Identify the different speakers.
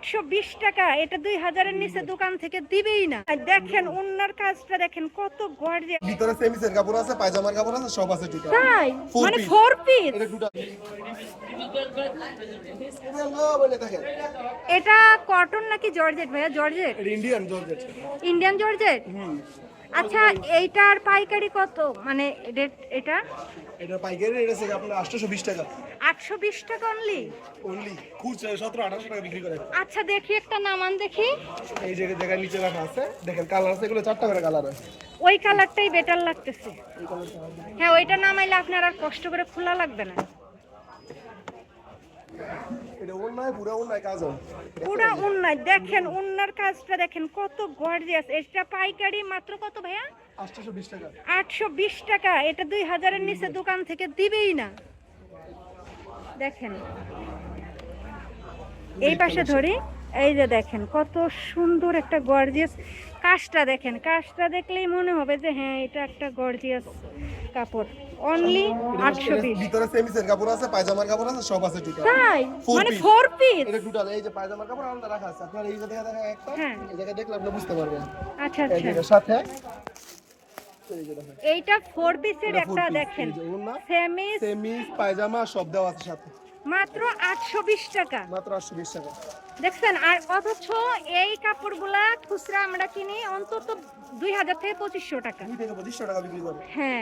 Speaker 1: আটশো বিশ টাকা এটা দুই হাজারের নিচে দোকান থেকে দিবেই না। দেখেন অন্যার কাজটা দেখেন কত গর্জিয়াস
Speaker 2: ভিতরে সেমিসের কাপড় আছে পায়জামার কাপড় আছে সব আছে ঠিক
Speaker 1: তাই? মানে ফোর পিস
Speaker 2: এটা
Speaker 1: কটন নাকি জর্জেট ভাইয়া? Georgette?
Speaker 2: Indian georgette.
Speaker 1: Indian georgette? আচ্ছা এইটার পাইকারি কত? মানে রেট এটা?
Speaker 2: এটা পাইকারি রেট আছে আপনার আটশোশো বিশ টাকা।
Speaker 1: আটশো বিশ টাকা অনলি
Speaker 2: অনলি খুচরা সতেরো আঠারোশো টাকা বিক্রি করে।
Speaker 1: আচ্ছা দেখি একটা নামান দেখি।
Speaker 2: এই যে জায়গায় নিচে রাখা আছে। দেখেন কালার আছে এগুলো চারটা করে কালার আছে
Speaker 1: ওই কালারটাই বেটার লাগতেছে। হ্যাঁ ওইটা নামাইলে আপনার আর কষ্ট করে খোলা লাগবে না।
Speaker 2: এটা অন্যায় পুরো অন্যায় কাজ হয়।
Speaker 1: পুরা উন্নায় দেখেন উন্নার কাজটা দেখেন কত গর্জিয়াস এটা পাইকারি মাত্র কত ভাইয়া?
Speaker 2: টাকা
Speaker 1: আটশো বিশ টাকা। এটা দুই হাজারের নিচে দোকান থেকে দিবেই না। দেখেন। এই পাশে ধরি। এই যে দেখেন কত সুন্দর একটা গর্জিয়াস কাজটা দেখেন। কাজটা দেখলেই মনে হবে যে হ্যাঁ এটা একটা গর্জিয়াস কাপড়। অনলি আটশো বিশ
Speaker 2: ভিতরে সেমিসের কাপড় আছে পায়জামার কাপড় আছে সব আছে টোটাল
Speaker 1: তাই? মানে পিস
Speaker 2: এটা টোটাল এই যে পায়জামার কাপড় আলাদা রাখা আছে। আপনার এই দেখা একটা
Speaker 1: হ্যাঁ।
Speaker 2: এই জায়গায় দেখলে আপনি বুঝতে পারবেন।
Speaker 1: আচ্ছা আচ্ছা।
Speaker 2: সাথে।
Speaker 1: এইটা পিসের একটা দেখেন। সেমিস
Speaker 2: সেমিস পায়জামা সব দেওয়া আছে সাথে।
Speaker 1: মাত্র আটশো বিশ টাকা।
Speaker 2: মাত্র আটশো বিশ টাকা।
Speaker 1: দেখছেন? আর অথচ এই কাপড়গুলা খুচরা আমরা কিনি অন্তত দুই হাজার থেকে পঁচিশশো টাকা।
Speaker 2: পঁচিশশো টাকা বিক্রি করে।
Speaker 1: হ্যাঁ।